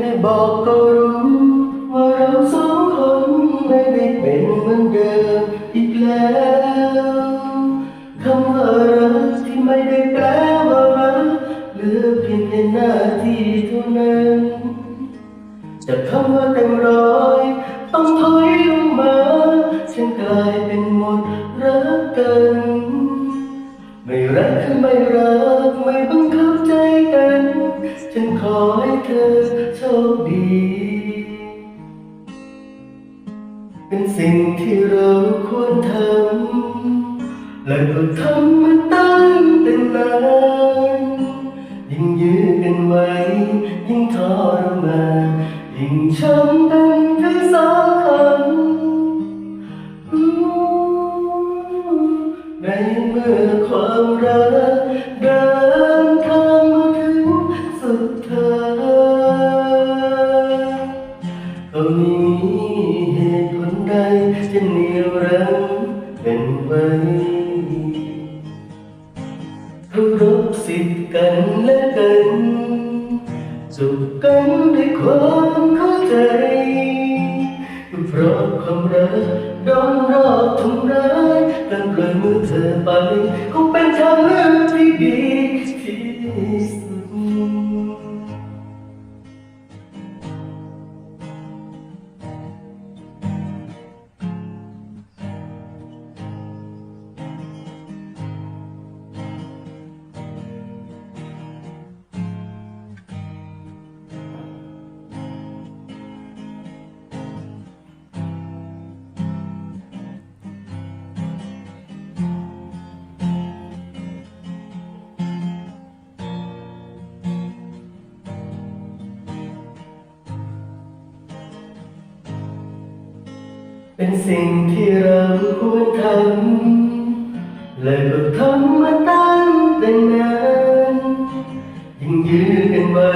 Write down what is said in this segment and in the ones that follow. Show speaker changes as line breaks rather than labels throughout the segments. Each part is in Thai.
ได้บอกก็รู้ ว่าเราสองคนไม่ได้เป็นเหมือนเดิมอีกแล้วคำว่ารักที่ไม่ได้แปลว่ารักเหลือเพียงแค่หน้าที่เท่านั้นจากคำว่าเต็มร้อยต้องถอยลงมาฉันกลายเป็นหมดรักกัน ไม่รักคือไม่รักไม่บัง ฉันขอให้เธอโชคดี เป็นสิ่งที่เราควรทำและก็ทำมาตั้งแต่นานยิ่งยื้อกันไว้ ยิ่งทรมานยิ่งช้ำเป็นที่สำคัญในเมื่อความรัก เคารพสิทธิ์กันและกันจูบกันด้วยความเข้าใจ เพราะความรักโดนรอบทำร้ายการปล่อยมือเธอไปคงเป็นทางเลือกที่ดีที่สุด เป็นสิ่งที่เราควรทำและก็ทำมาตั้งแต่นานยิ่งยื้อกันไว้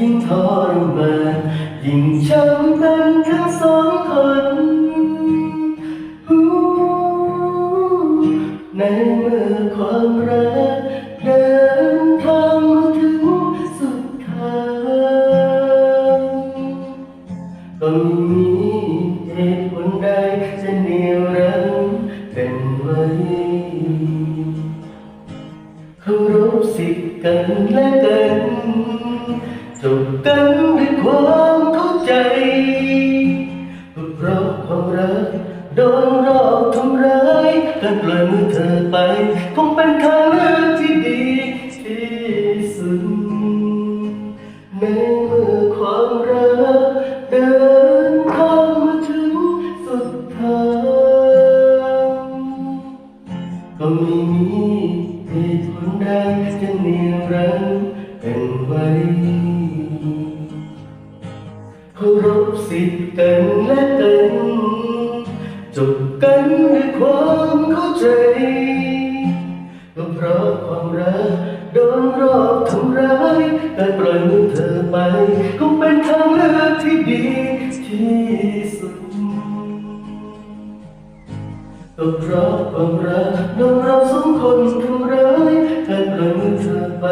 ยิ่งทรมานยิ่งช้ำกันทั้งสองคนในเมื่อความรัก ก็ไม่มีเหตุผลใดจะเหนียวรั้งกันไว้เคารพสิทธิ์กันและกันจบกันด้วยความเข้าใจก็เพราะความรักโดนรอบทำร้ายการปล่อยมือเธอไป คงเป็นทางเลือกที่ กันด้วยความเข้าใจก็เพราะความรักโดนรอบทำร้ายการปล่อยมือเธอไปคงเป็นทางเลือกที่ดีที่สุดก็เพราะความรักโดนเราสองคนทำร้ายการปล่อยมือเธอไป